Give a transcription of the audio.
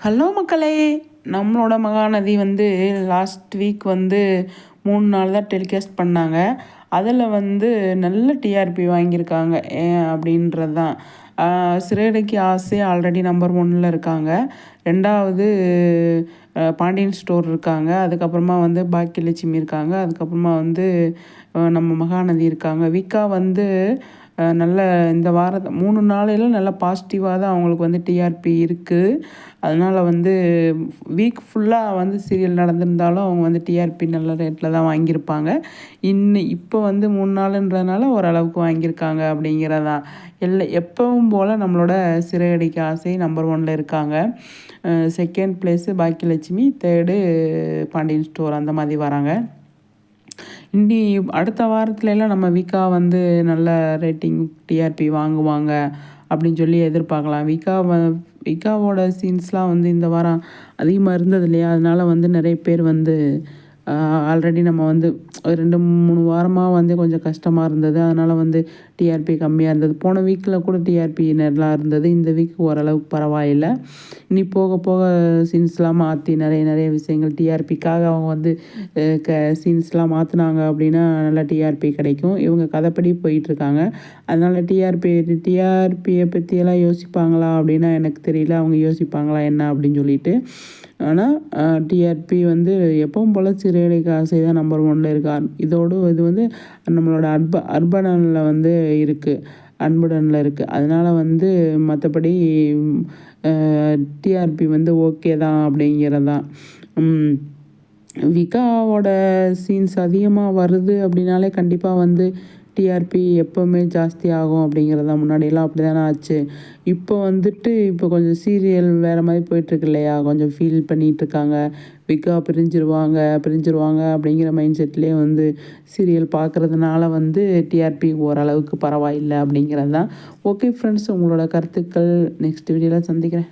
Hello மக்களே. நம்மளோட மகாநதி வந்து லாஸ்ட் வீக் வந்து மூணு நாள் தான் டெலிகாஸ்ட் பண்ணாங்க. அதில் வந்து நல்ல டிஆர்பி வாங்கியிருக்காங்க ஏன் அப்படின்றது தான் சிறையடைக்கு ஆசை ஆல்ரெடி நம்பர் ஒன்னில் இருக்காங்க. ரெண்டாவது பாண்டியன் ஸ்டோர் இருக்காங்க. அதுக்கப்புறமா வந்து பாக்கியலட்சுமி இருக்காங்க. அதுக்கப்புறமா வந்து நம்ம மகாநதி இருக்காங்க. விக்கா வந்து நல்ல இந்த வாரத்தை மூணு நாளையில் நல்ல பாசிட்டிவாக தான் அவங்களுக்கு வந்து டிஆர்பி இருக்குது அதனால் வந்து வீக் ஃபுல்லாக வந்து சீரியல் நடந்திருந்தாலும் அவங்க வந்து டிஆர்பி நல்ல ரேட்டில் தான் வாங்கியிருப்பாங்க. இன்னும் இப்போ வந்து மூணு நாளுன்றதுனால ஓரளவுக்கு வாங்கியிருக்காங்க அப்படிங்கிறதான் இல்லை எப்பவும் போல் நம்மளோட சிறையடிக்க ஆசை நம்பர் ஒனில் இருக்காங்க. Second place Bakiyalakshmi third Pandian store அந்த மாதிரி வராங்க. இனி அடுத்த வாரத்துலலாம் நம்ம விகா வந்து நல்ல ரேட்டிங் டிஆர்பி வாங்குவாங்க அப்படின்னு சொல்லி எதிர்பார்க்கலாம். விகா வ விகாவோட சீன்ஸ்லாம் வந்து இந்த வாரம் அதிகமாக இருந்தது இல்லையா அதனால் வந்து நிறைய பேர் வந்து ஆல்ரெடி நம்ம வந்து ரெண்டு மூணு வாரமாக வந்து கொஞ்சம் கஷ்டமாக இருந்தது. அதனால் வந்து டிஆர்பி கம்மியாக இருந்தது. போன வீக்கில் கூட டிஆர்பி நல்லா இருந்தது. இந்த வீக் ஓரளவுக்கு பரவாயில்லை. இனி போக போக சீன்ஸ்லாம் மாற்றி நிறைய நிறைய விஷயங்கள் டிஆர்பிக்காக அவங்க வந்து க சீன்ஸ்லாம் மாற்றினாங்க அப்படின்னா நல்லா டிஆர்பி கிடைக்கும். இவங்க கதைப்படி போயிட்டுருக்காங்க அதனால் டிஆர்பி டிஆர்பியை பற்றியெல்லாம் யோசிப்பாங்களா அப்படின்னா எனக்கு தெரியல. அவங்க யோசிப்பாங்களா என்ன அப்படின்னு சொல்லிட்டு. ஆனால் டிஆர்பி வந்து எப்பவும் போல் சிறுகடைக்கு ஆசை தான் நம்பர் ஒனில் இருக்கார் இதோடு இது வந்து நம்மளோட அர்ப அர்பணனில் வந்து இருக்குது அன்புடனில் இருக்குது அதனால் வந்து மற்றபடி டிஆர்பி வந்து ஓகே தான் அப்படிங்கிறது தான் விகாவோட சீன்ஸ் அதிகமாக வருது அப்படின்னாலே கண்டிப்பாக வந்து டிஆர்பி எப்போவுமே ஜாஸ்தி ஆகும் அப்படிங்கிறது தான் முன்னாடியெல்லாம் அப்படி தானே ஆச்சு. இப்போ வந்துட்டு இப்போ கொஞ்சம் சீரியல் வேறு மாதிரி போயிட்டுருக்கு இல்லையா கொஞ்சம் ஃபீல் பண்ணிகிட்ருக்காங்க விக்கா பிரிஞ்சிருவாங்க பிரிஞ்சிருவாங்க அப்படிங்கிற மைண்ட் செட்லேயே வந்து சீரியல் பார்க்குறதுனால வந்து டிஆர்பி ஓரளவுக்கு பரவாயில்லை அப்படிங்கிறது தான் ஓகே ஃப்ரெண்ட்ஸ் உங்களோட கருத்துக்கள். நெக்ஸ்ட் வீடியோவில் சந்திக்கிறேன்.